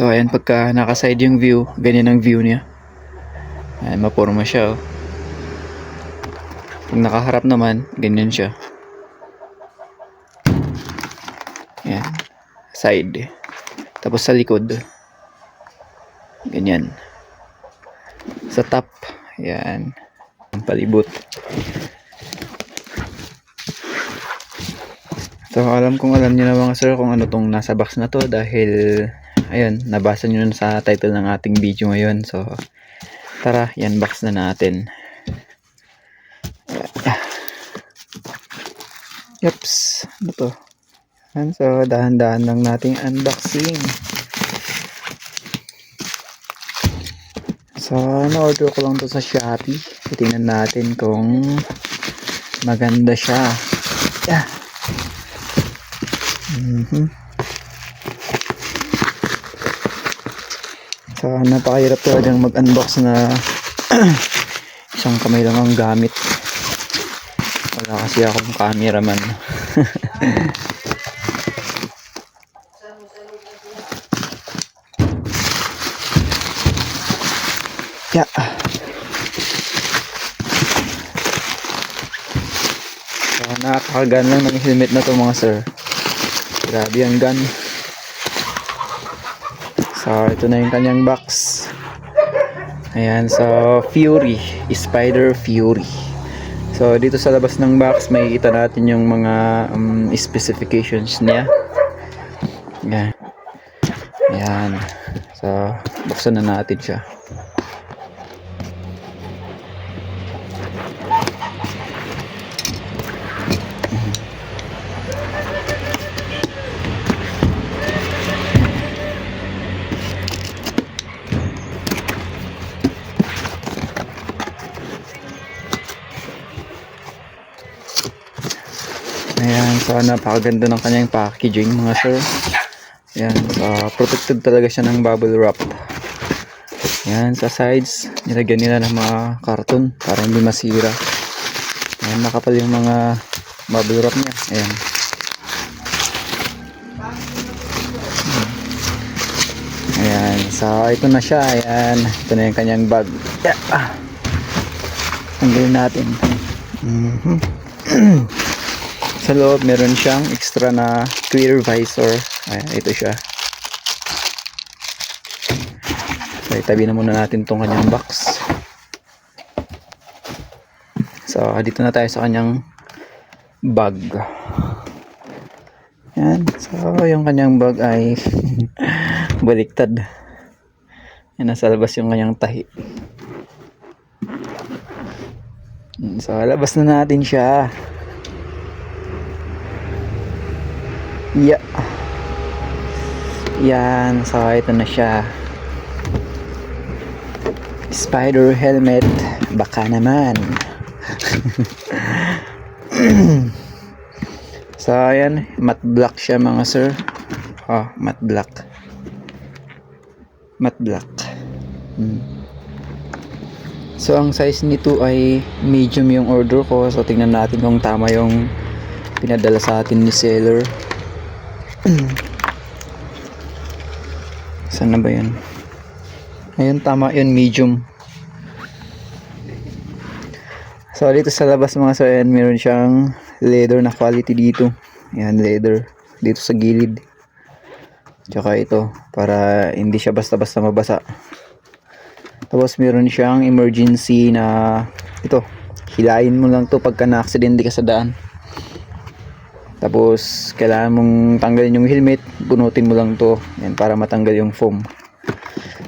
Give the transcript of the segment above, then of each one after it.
So ayan pagka nakaside yung view, ganyan ang view niya. Ayan, maporma siya oh. Pag nakaharap naman, ganyan siya. Ayan. Side. Tapos sa likod. Ganyan. Sa top. Ayan. Palibot. So alam kong alam niyo na mga sir kung ano tong nasa box na to dahil ayun, nabasa niyo na sa title ng ating video ngayon. So tara, yan box na natin. Yeps, ano to? Yan, so dahan-dahan lang nating unboxing. So, na-order ko lang to sa Shopee. Tingnan natin kung maganda siya. Yeah. Mhm. So, napakahirap talagang mag-unbox na isang kamay lang ang gamit. Wala kasi akong cameraman. yeah. So, napakagan lang ng helmet na to mga sir. Grabe ang gun. So, ito na yung kanyang box. Ayan, so Fury, Spider Fury. So, dito sa labas ng box, may kita natin yung mga um, specifications niya. Ayan. Ayan. So, buksan na natin siya. Ayan, so napakaganda ng kanyang packaging mga sir. Ayan, so protected talaga siya ng bubble wrap. Ayan, sa sides, nilagyan nila ng mga karton para hindi masira. Ayan, nakapal yung mga bubble wrap niya. Ayan. Ayan, so ito na siya. Ayan, ito na yung kanyang bag. Yeah. Ah. Tanggalin natin. Mhm. Sa loob, meron siyang extra na clear visor. Ayan, ito siya. So, itabi na muna natin tong kanyang box. So, dito na tayo sa kanyang bag. Yan. So, yung kanyang bag ay baliktad. Yan, nasa labas yung kanyang tahi. So, labas na natin siya. Yeah. Yan. So, ito na siya. Spider helmet. Baka naman. so, ayan. Matte black siya mga sir. Oh, matte black. Matte black. Hmm. So, ang size nito ay medium yung order ko. So, tingnan natin kung tama yung pinadala sa atin ni seller. Saan na ba yun? Ayun, tama yun, medium. So, dito sa labas mga so, ayan, meron siyang leather na quality dito. Ayan, leather. Dito sa gilid. Tsaka ito, para hindi siya basta-basta mabasa. Tapos, meron siyang emergency na, ito, hilayin mo lang to pagka na-aksidente ka sa daan. Tapos, kailangan mong tanggalin yung helmet, bunutin mo lang to yan, para matanggal yung foam.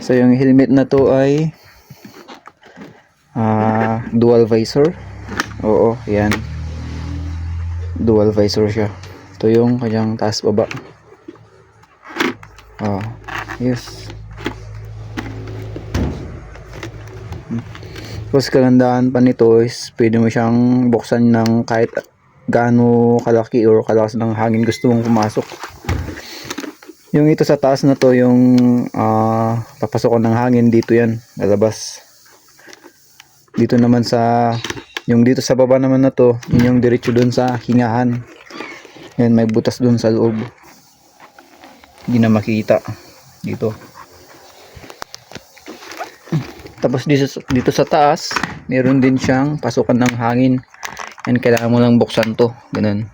So, yung helmet na to ay ah dual visor. Oo, yan. Dual visor siya. Ito yung kanyang taas baba. Oh, yes. Tapos kagandahan pa nito is pwede mo siyang buksan ng kahit gaano kalaki or kalakas ng hangin gusto mong pumasok. Yung ito sa taas na to, yung ah papasok ng hangin dito yan, lalabas. Dito naman sa, yung dito sa baba naman na to, yun yung diretso dun sa hingahan. Yan, may butas dun sa loob. Hindi na makita. Dito. Tapos dito, dito sa taas, meron din siyang pasukan ng hangin. Yan, kailangan mo lang buksan to. Ganun.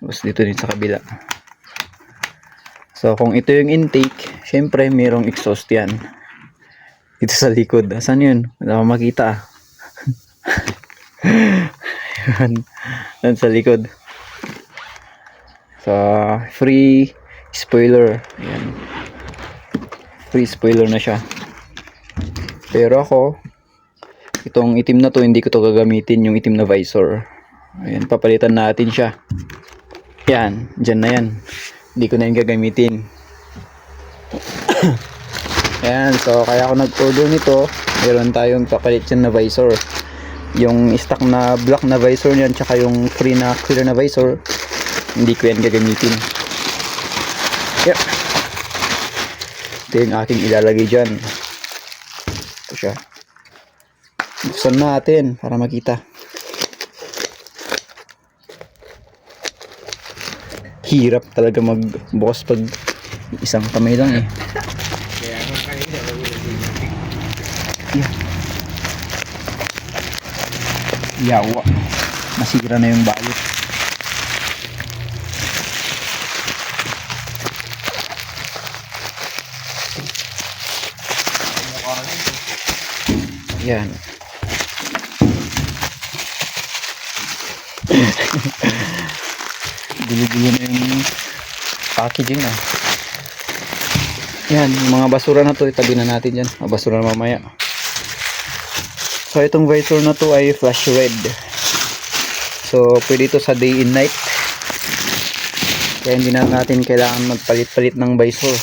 Tapos dito din sa kabila. So, kung ito yung intake, syempre, merong exhaust yan. Dito sa likod. Asan yun? Wala akong makita ah. Yan. Yan sa likod. So, free spoiler. Ayan. Free spoiler na siya. Pero ako, itong itim na to, hindi ko to gagamitin yung itim na visor. Ayan, papalitan natin siya. Yan, dyan na yan. Hindi ko na yung gagamitin. Ayan, so kaya ako nag-order nito. Meron tayong papalit na visor. Yung stock na black na visor niyan, tsaka yung free na clear na visor, hindi ko yan gagamitin. Yep. Ito yung aking ilalagay dyan. Ito siya. Buksan natin para makita. Hirap talaga magbukas pag isang kamay lang eh. Yeah. Yawa. Nasira na yung balot. Yan. Gulo-gulo na yung packaging ah. Yan, mga basura na to, itabi na natin dyan. Mga basura na mamaya. So, itong visor na to ay flash red. So, pwede ito sa day and night. Kaya hindi na natin kailangan magpalit-palit ng visor.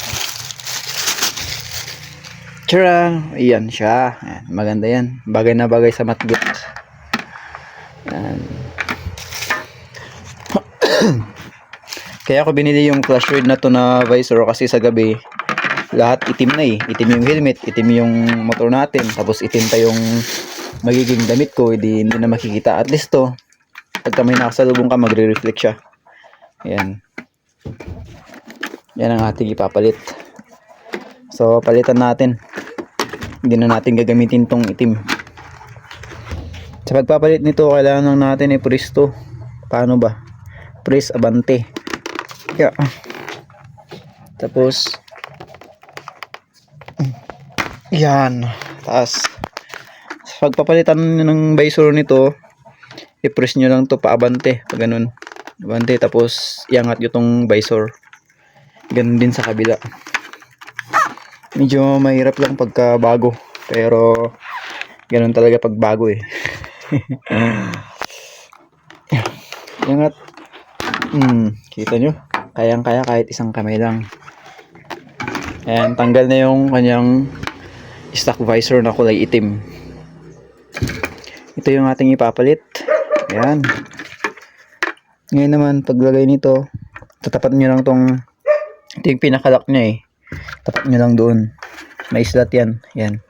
Tara! Ayan siya. Ayan, maganda yan. Bagay na bagay sa matte black. Kaya ako binili yung flash red na to na visor kasi sa gabi lahat itim na eh. Itim yung helmet, itim yung motor natin, tapos itim pa yung magiging damit ko, hindi, hindi na makikita. At least to, pagka may nakasalubong ka, magre-reflect siya. Ayan. Yan ang ating ipapalit. So, palitan natin. Hindi na natin gagamitin tong itim. Sa pagpapalit nito, kailangan lang natin i-press to. Paano ba? Press abante. Yeah. Tapos, yan. Taas. Pagpapalitan ng visor nito, i-press nyo lang to paabante. Pag ganun. Abante. Tapos, iangat nyo tong visor. Ganun din sa kabila. Medyo mahirap lang pagka bago. Pero, ganun talaga pag bago eh. Iangat. Hmm, kita nyo? Kayang-kaya kahit isang kamay lang. Ayan, tanggal na yung kanyang stock visor na kulay itim. Ito yung ating ipapalit. Ayan. Ngayon naman, paglagay nito, tatapat nyo lang tong, ito yung pinakalock niya eh. Tapat nyo lang doon. May slot yan. Ayan.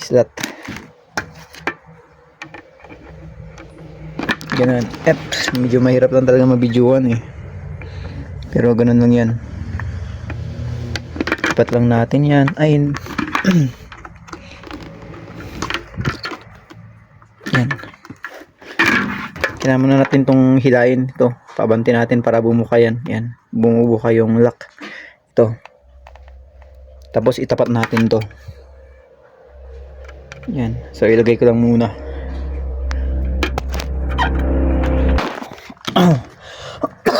Slot. Ganun. Ep, medyo mahirap lang talaga mabidyoan eh. Pero ganun lang yan. Tapat lang natin yan. Ay, yan. Kailangan na natin tong hilayin ito. Pabanti natin para bumuka yan. Yan. Bumubuka yung lock. Ito. Tapos itapat natin to. Yan. So ilagay ko lang muna.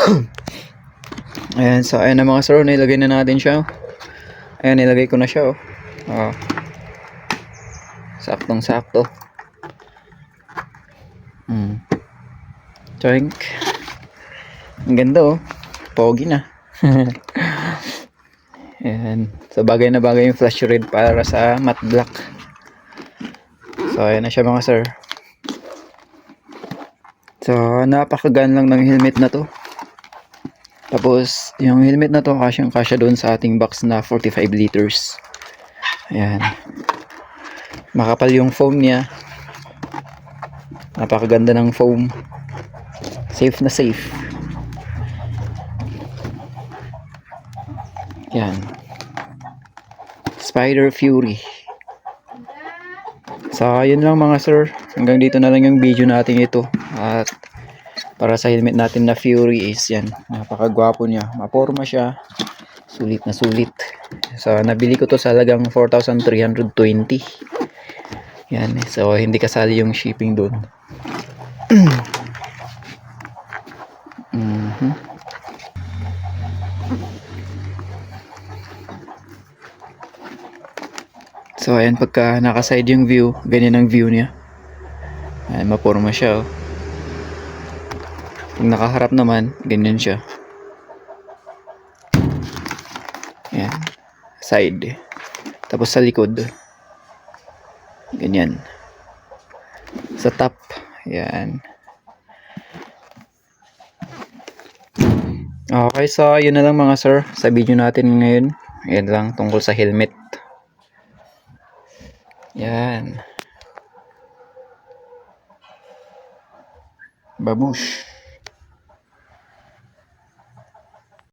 Ayan, so ayan na mga sir, nilagay na natin siya. Ayan, nilagay ko na siya oh. Oh. Saktong sakto. Hmm. Choink. Ang ganda oh. Pogi na. Ayan. So bagay na bagay yung flash red para sa matte black. So ayan na siya mga sir. So napakagaan lang ng helmet na to. Tapos yung helmet na to kasyang kasya doon sa ating box na 45 liters. Ayan. Makapal yung foam niya. Napakaganda ng foam. Safe na safe. Yan. Spider Fury. So, yun lang mga sir. Hanggang dito na lang yung video natin ito. At para sa helmet natin na Fury is yan. Napakagwapo niya. Maporma siya. Sulit na sulit. So, nabili ko to sa halagang 4,320. Yan. So, hindi kasali yung shipping doon. Mhm. So, ayan, pagka nakaside yung view, ganyan ang view niya. Ayan, maporma siya, oh. Pag nakaharap naman, ganyan siya. Ayan. Side. Tapos sa likod, ganyan. Sa top, ayan. Okay, so yun na lang mga sir sa video natin ngayon. Ayan lang tungkol sa helmet. Yan. Babush.